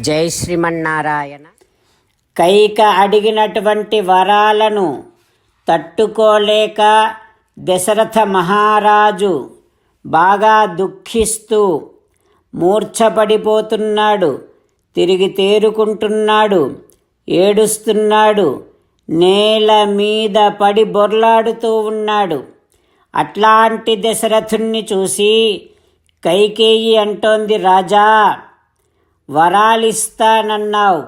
జై శ్రీమన్నారాయణ. కైక అడిగినటువంటి వరాలను తట్టుకోలేక దశరథ మహారాజు బాగా దుఃఖిస్తూ మూర్ఛపడిపోతున్నాడు తిరిగి తేరుకుంటున్నాడు ఏడుస్తున్నాడు నేల మీద పడి బొర్లాడుతూ ఉన్నాడు. అట్లాంటి దశరథుణ్ణి చూసి కైకేయి అంటోంది రాజా వరాలిస్తానన్నావు.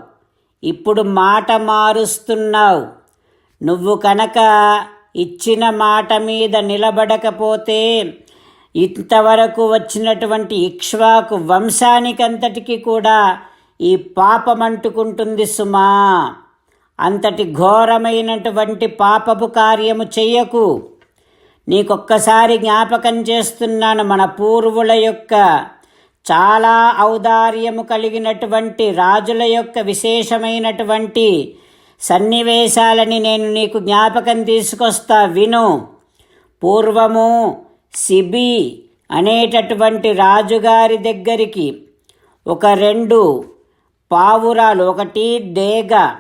ఇప్పుడు మాట మారుస్తున్నావు. నువ్వు కనుక ఇచ్చిన మాట మీద నిలబడకపోతే ఇంతవరకు వచ్చినటువంటి ఇక్ష్వాకు వంశానికంతటికి కూడా ఈ పాపం అంటుకుంటుంది సుమా. అంతటి ఘోరమైనటువంటి పాపపు కార్యము చెయ్యకు. నీకొక్కసారి జ్ఞాపకం చేస్తున్నాను మన పూర్వుల యొక్క చాలా ఔదార్యము కలిగినటువంటి రాజుల యొక్క విశేషమైనటువంటి సన్నివేశాలని నేను నీకు జ్ఞాపకం తీసుకొస్తా. విను. పూర్వము సిబి అనేటటువంటి రాజుగారి దగ్గరికి ఒక రెండు పావురాలు ఒకటి డేగ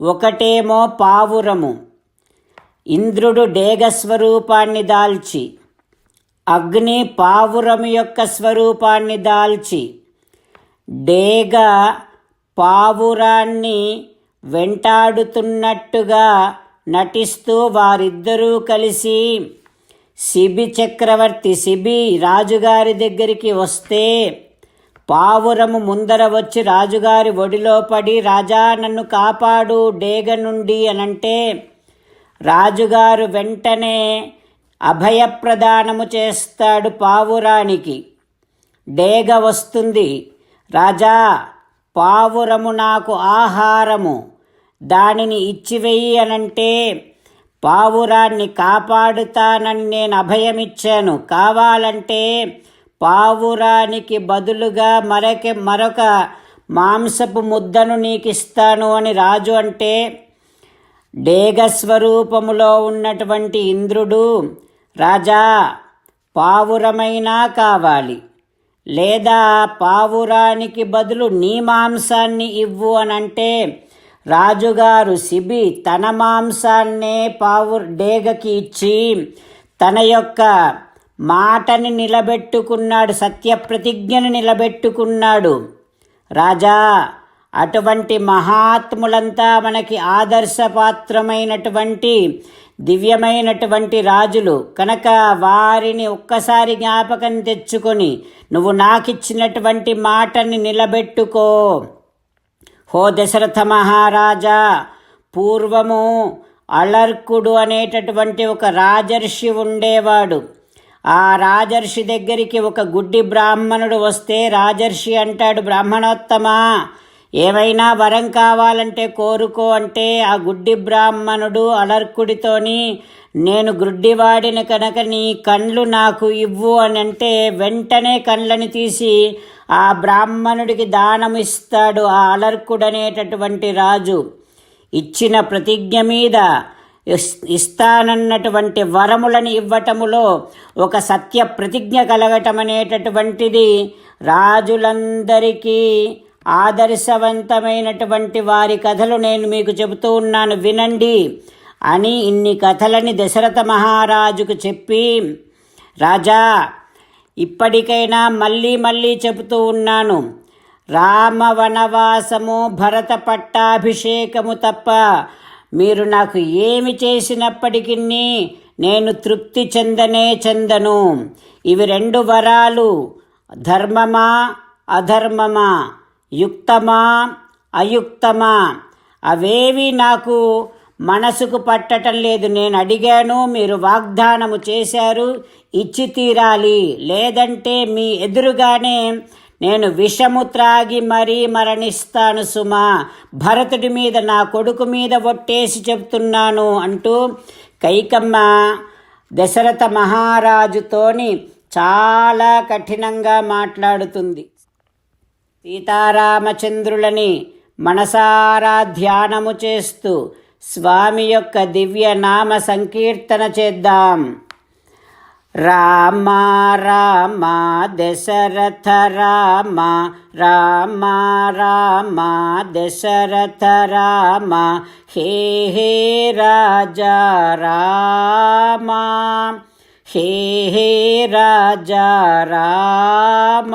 ఒకటేమో పావురము. ఇంద్రుడు డేగ స్వరూపాన్ని దాల్చి అగ్ని పావురము యొక్క స్వరూపాన్ని దాల్చి డేగ పావురాన్ని వెంటాడుతున్నట్టుగా నటిస్తూ వారిద్దరూ కలిసి శిబి చక్రవర్తి శిబి రాజుగారి దగ్గరికి వస్తే పావురము ముందర వచ్చి రాజుగారి ఒడిలో పడి రాజా నన్ను కాపాడు డేగ నుండి అనంటే రాజుగారు వెంటనే అభయప్రదానము చేస్తాడు పావురానికి. డేగ వస్తుంది రాజా పావురము నాకు ఆహారము దానిని ఇచ్చివెయ్యి అనంటే పావురాన్ని కాపాడుతానని నేను అభయమిచ్చాను. కావాలంటే పావురానికి బదులుగా మరొక మరొక మాంసపు ముద్దను నీకు ఇస్తాను అని రాజు అంటే డేగ స్వరూపములో ఉన్నటువంటి ఇంద్రుడు రాజా పావురమైనా కావాలి. లేదా పావురానికి బదులు నీ మాంసాన్ని ఇవ్వు అనంటే రాజుగారు సిబి తన మాంసాన్నే పావు డేగకి ఇచ్చి తన యొక్క మాటని నిలబెట్టుకున్నాడు సత్యప్రతిజ్ఞని నిలబెట్టుకున్నాడు. రాజా అటువంటి మహాత్ములంతా మనకి ఆదర్శపాత్రమైనటువంటి దివ్యమైనటువంటి రాజులు. కనుక వారిని ఒక్కసారి జ్ఞాపకం తెచ్చుకొని నువ్వు నాకిచ్చినటువంటి మాటని నిలబెట్టుకో. హో దశరథ మహారాజా పూర్వము అలర్కుడు అనేటటువంటి ఒక రాజర్షి ఉండేవాడు. ఆ రాజర్షి దగ్గరికి ఒక గుడ్డి బ్రాహ్మణుడు వస్తే రాజర్షి అంటాడు బ్రాహ్మణోత్తమా? ఏవైనా వరం కావాలంటే కోరుకో అంటే ఆ గుడ్డి బ్రాహ్మణుడు అలర్కుడితోని నేను గుడ్డివాడిని కనుక నీ కండ్లు నాకు ఇవ్వు అని అంటే వెంటనే కండ్లని తీసి ఆ బ్రాహ్మణుడికి దానం ఇస్తాడు ఆ అలర్కుడనేటటువంటి రాజు. ఇచ్చిన ప్రతిజ్ఞ మీద ఇస్తానన్నటువంటి వరములను ఇవ్వటములో ఒక సత్య ప్రతిజ్ఞ కలగటం అనేటటువంటిది రాజులందరికీ ఆదర్శవంతమైనటువంటి వారి కథలు నేను మీకు చెబుతూ ఉన్నాను. వినండి. అని ఇన్ని కథలని దశరథ మహారాజుకు చెప్పి రాజా ఇప్పటికైనా మళ్ళీ మళ్ళీ చెబుతూ ఉన్నాను. రామ వనవాసము భరత పట్టాభిషేకము తప్ప మీరు నాకు ఏమి చేసినప్పటికీ నేను తృప్తి చెందనే చెందను. ఇవి రెండు వరాలు. ధర్మమా అధర్మమా? యుక్తమా అయుక్తమా. అవేవి నాకు మనసుకు పట్టటం లేదు. నేను అడిగాను మీరు వాగ్దానము చేశారు ఇచ్చి తీరాలి. లేదంటే మీ ఎదురుగానే నేను విషము త్రాగి మరీ మరణిస్తాను సుమా. భరతుడి మీద నా కొడుకు మీద ఒట్టేసి చెప్తున్నాను అంటూ కైకమ్మ దశరథ మహారాజుతోని చాలా కఠినంగా మాట్లాడుతుంది. సీతారామచంద్రులని మనసారా ధ్యానము చేస్తూ స్వామి యొక్క దివ్య నామ సంకీర్తన చేద్దాం. రామ రామ దశరథ రామ రామ రామ దశరథ రామ హే హే రాజా రామ హే హే రాజా రామ.